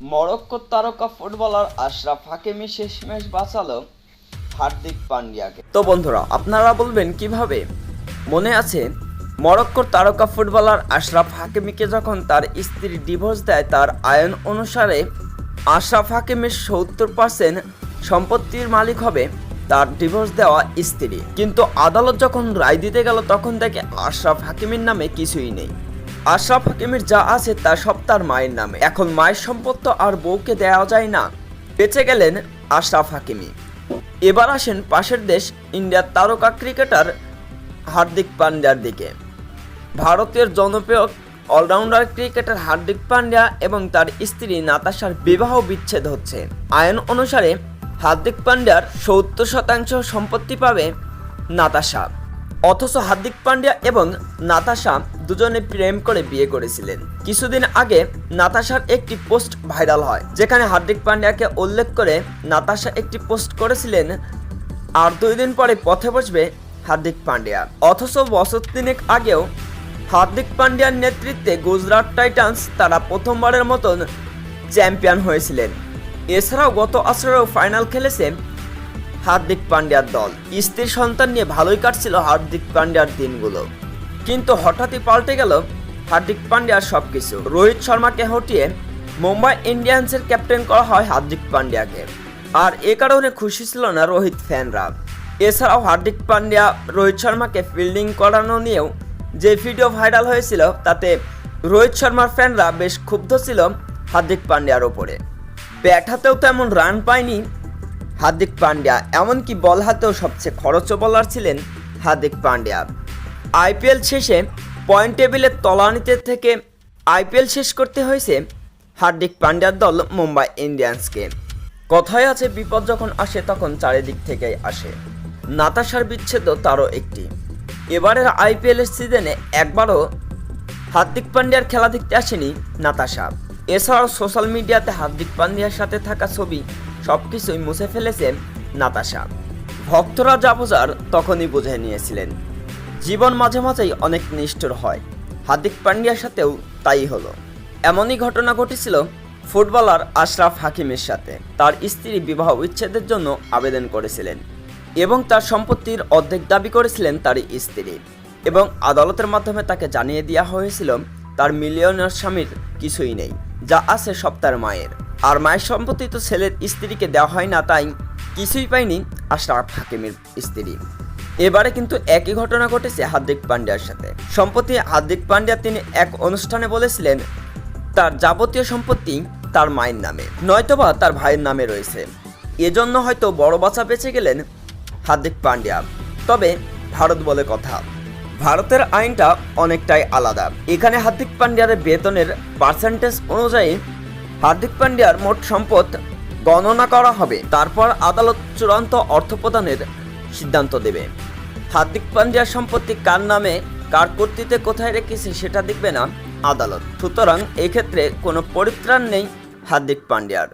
মরক্কোর তারকা ফুটবলার আশরাফ হাকিমি শেষমেশ বাঁচালো হার্দিক পান্ডিয়াকে তো বন্ধুরা, আপনারা বলবেন কীভাবে? মনে আছে, মরক্কোর তারকা ফুটবলার আশরাফ হাকিমিকে যখন তার স্ত্রী ডিভোর্স দেয়, তার আয়ন অনুসারে আশরাফ হাকিমের সত্তর পার্সেন্ট সম্পত্তির মালিক হবে তার ডিভোর্স দেওয়া স্ত্রী। কিন্তু আদালত যখন রায় দিতে গেল, তখন দেখে আশরাফ হাকিমের নামে কিছুই নেই। আশরাফ হাকিমের যা আছে তা সব তার মায়ের নামে। এখন মায়ের সম্পত্ত আর বউকে দেওয়া যায় না। বেঁচে গেলেন আশরাফ হাকিমি এবার আসেন পাশের দেশ ইন্ডিয়ার তারকা ক্রিকেটার হার্দিক পান্ডিয়ার দিকে। ভারতের জনপ্রিয় অলরাউন্ডার ক্রিকেটার হার্দিক পান্ডিয়া এবং তার স্ত্রী নাতাশার বিবাহ বিচ্ছেদ হচ্ছে। আইন অনুসারে হার্দিক পান্ডিয়ার সত্তর শতাংশ সম্পত্তি পাবে নাতাশা। অথচ হার্দিক পান্ডিয়া এবং নাতাশা দুজনে প্রেম করে বিয়ে করেছিলেন। কিছুদিন আগে নাতাশার একটি পোস্ট ভাইরাল হয়, যেখানে হার্দিক পান্ডিয়াকে উল্লেখ করে নাতাশা একটি পোস্ট করেছিলেন, আর দুই দিন পরে পথে বসবে হার্দিক পান্ডিয়া। অথচ বছর তিনেক আগেও হার্দিক পান্ডিয়ার নেতৃত্বে গুজরাট টাইটান্স তারা প্রথমবারের মতন চ্যাম্পিয়ন হয়েছিলেন। এছাড়াও গত আসরেও ফাইনাল খেলেছে হার্দিক পান্ডিয়ার দল। স্ত্রীর সন্তান নিয়ে ভালোই কাটছিল হার্দিক পান্ডিয়ার দিনগুলো। কিন্তু হঠাৎই পাল্টে গেল হার্দিক পান্ডিয়ার সবকিছু। রোহিত শর্মাকে হটিয়ে মুম্বাই ইন্ডিয়ান্সের ক্যাপ্টেন করা হয় হার্দিক পান্ডিয়াকে। আর এ কারণে খুশি ছিল না রোহিত ফ্যানরা। এছাড়াও হার্দিক পান্ডিয়া রোহিত শর্মাকে ফিল্ডিং করানো নিয়েও যে ভিডিও ভাইরাল হয়েছিল, তাতে রোহিত শর্মার ফ্যানরা বেশ ক্ষুব্ধ ছিল হার্দিক পান্ডিয়ার ওপরে। ব্যাট হাতেও তেমন রান পায়নি হার্দিক পান্ডিয়া। এমনকি বল হাতেও সবচেয়ে খরচ বলার ছিলেন হার্দিক পান্ডিয়া। আইপিএল শেষে পয়েন্ট টেবিলের তলানিতে থেকে আইপিএল শেষ করতে হয়েছে হার্দিক পান্ডিয়ার দল মুম্বাই ইন্ডিয়ান্সকে। কথায় আছে, বিপদ যখন আসে তখন চারিদিক থেকেই আসে। নাতাশার বিচ্ছেদও তারও একটি। এবারের আইপিএলের সিজনে একবারও হার্দিক পান্ডিয়ার খেলা দেখতে আসেনি নাতাশা। এছাড়াও সোশ্যাল মিডিয়াতে হার্দিক পান্ডিয়ার সাথে থাকা ছবি সবকিছুই মুছে ফেলেছেন নাতাশা। ভক্তরা যা বোঝার তখনই বুঝে নিয়েছিলেন। জীবন মাঝে মাঝেই অনেক নিষ্ঠুর হয়। হার্দিক পান্ডিয়ার সাথেও তাই হলো। এমনই ঘটনা ঘটেছিল ফুটবলার আশরাফ হাকিমের সাথে। তার স্ত্রী বিবাহ উচ্ছেদের জন্য আবেদন করেছিলেন এবং তার সম্পত্তির অর্ধেক দাবি করেছিলেন তার স্ত্রী এবং আদালতের মাধ্যমে তাকে জানিয়ে দেওয়া হয়েছিল, তার মিলিয়নার স্বামীর কিছুই নেই, যা আছে সব তার মায়ের। আর মায়ের সম্পত্তি তো ছেলের স্ত্রীকে দেওয়া হয় না, তাই কিছুই পায়নি আশরাফ হাকিমের স্ত্রী। এবারে কিন্তু একই ঘটনা ঘটেছে হার্দিক পান্ডিয়ার সাথে। সম্প্রতি হার্দিক পান্ডিয়া তিনি এক অনুষ্ঠানে বলেছিলেন, তার যাবতীয় সম্পত্তি তার মায়ের নামে, নয়তোবা তার ভাইয়ের নামে রয়েছে। এজন্য হয়তো বড় বাচ্চা বেঁচে গেলেন হার্দিক পান্ডিয়া। তবে ভারত বলে কথা, ভারতের আইনটা অনেকটাই আলাদা। এখানে হার্দিক পান্ডিয়ার বেতনের পার্সেন্টেজ অনুযায়ী হার্দিক পান্ডিয়ার মোট সম্পদ গণনা করা হবে। তারপর আদালত চূড়ান্ত অর্থ প্রদানের সিদ্ধান্ত দেবে। হার্দিক পান্ডিয়ার সম্পত্তি কার নামে, কার কর্তৃত্বে কোথায় রেখেছে সেটা দেখবে না আদালত। সুতরাং এক্ষেত্রে কোনো পরিত্রাণ নেই হার্দিক পান্ডিয়ার।